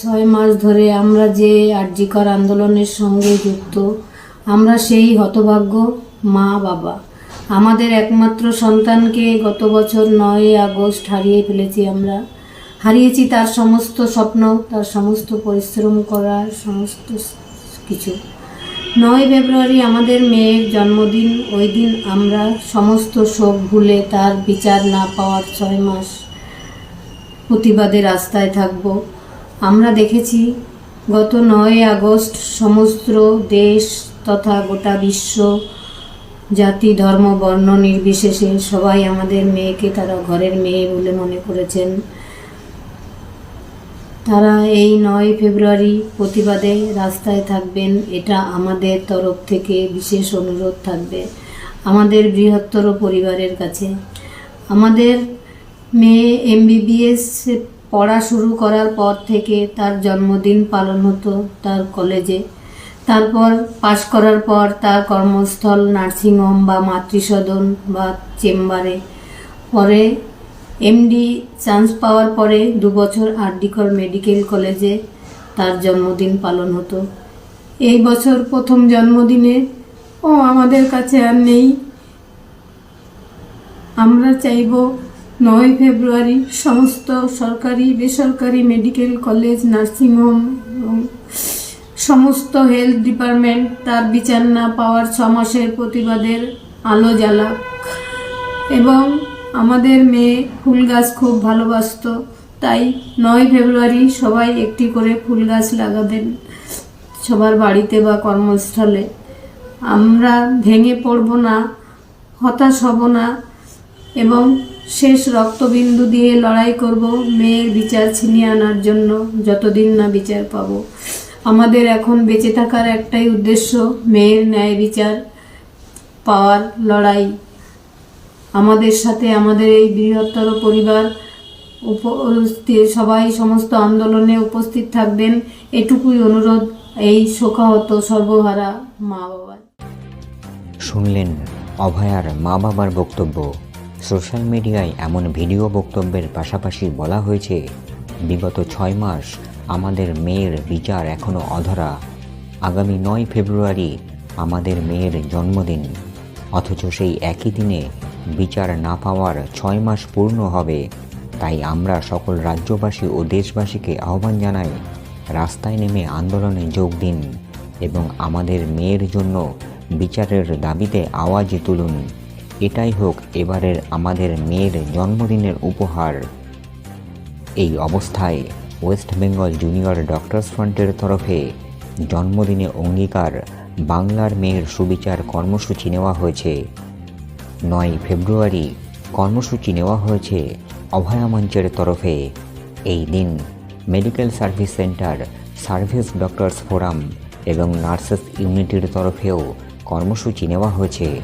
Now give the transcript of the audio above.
ছয় মাস ধরে আমরা যে আর্যিকর আন্দোলনের সঙ্গে যুক্ত, আমরা সেই হতভাগ্য মা, বাবা। আমাদের একমাত্র সন্তানকে গত বছর নয় আগস্ট হারিয়ে ফেলেছি আমরা। হারিয়েছি তার সমস্ত স্বপ্ন, তার সমস্ত পরিশ্রম করার সমস্ত কিছু। নয় ফেব্রুয়ারি আমাদের মেয়ের জন্মদিন, ওই দিন আমরা সমস্ত শোক ভুলে তার বিচার না পাওয়ার ছয় মাস প্রতিবাদে রাস্তায় থাকব। আমরা দেখেছি গত নয় আগস্ট সমস্ত দেশ তথা গোটা বিশ্ব জাতি, ধর্ম, বর্ণ নির্বিশেষে সবাই আমাদের মেয়েকে তারা ঘরের মেয়ে বলে মনে করেছেন। তারা এই নয় ফেব্রুয়ারি প্রতিবাদে রাস্তায় থাকবেন, এটা আমাদের তরফ থেকে বিশেষ অনুরোধ থাকবে আমাদের বৃহত্তর পরিবারের কাছে। আমাদের মেয়ে এমবিবিএস পড়া শুরু করার পর থেকে তার জন্মদিন পালন হতো তার কলেজে। তারপর পাশ করার পর তার কর্মস্থল নার্সিংহোম বা মাতৃসদন বা চেম্বারে। পরে এমডি চান্স পাওয়ার পরে দু বছর আরডিকর মেডিকেল কলেজে তার জন্মদিন পালন হতো। এই বছর প্রথম জন্মদিনে, ও, আমাদের কাছে আর নেই। আমরা চাইব নয় ফেব্রুয়ারি, সমস্ত সরকারি, বেসরকারি মেডিকেল কলেজ নার্সিংহোম এবং সমস্ত হেলথ ডিপার্টমেন্ট তার বিচার না পাওয়ার ছ মাসের প্রতিবাদের আলো জ্বালাক। এবং আমাদের মেয়ে ফুল গাছ খুব ভালোবাসতো, তাই নয় ফেব্রুয়ারি সবাই একটি করে ফুল গাছ লাগাবেন সবার বাড়িতে বা কর্মস্থলে। আমরা ভেঙে পড়ব না, হতাশ হব না, এবং শেষ রক্তবিন্দু দিয়ে লড়াই করব, মেয়ের বিচার ছিনিয়ে আনার জন্য যতদিন না বিচার পাব। আমাদের এখন বেঁচে থাকার একটাই উদ্দেশ্য মেয়ের ন্যায় বিচার পাওয়ার লড়াই। আমাদের সাথে আমাদের এই বৃহত্তর পরিবার সবাই সমস্ত আন্দোলনে উপস্থিত থাকবেন এটুকুই অনুরোধ, এই শোকাহত সর্বহারা মা বাবার শুনলেন অভয়ার মা বাবার বক্তব্য। সোশ্যাল মিডিয়ায় এমন ভিডিও বক্তব্যের পাশাপাশি বলা হয়েছে, বিগত ছয় মাস আমাদের মেয়ের বিচার এখনও অধরা। আগামী নয় ফেব্রুয়ারি আমাদের মেয়ের জন্মদিন। অথচ সেই একই দিনে বিচার না পাওয়ার ছয় মাস পূর্ণ হবে। তাই আমরা সকল রাজ্যবাসী ও দেশবাসীকে আহ্বান জানাই, রাস্তায় নেমে আন্দোলনে যোগ দিন এবং আমাদের মেয়ের জন্য বিচারের দাবিতে আওয়াজ তুলুন। এটাই হোক এবারের আমাদের মেয়ের জন্মদিনের উপহার। এই অবস্থায় ওয়েস্ট বেঙ্গল জুনিয়র ডক্টরস ফ্রন্টের তরফে জন্মদিনে অঙ্গীকার বাংলার মেয়ের সুবিচার কর্মসূচি নেওয়া হয়েছে। নয় ফেব্রুয়ারি কর্মসূচি নেওয়া হয়েছে অভয়া মঞ্চের তরফে। এই দিন medical service centre, service doctors forum এবং নার্সেস ইউনিটির তরফেও কর্মসূচি নেওয়া হয়েছে।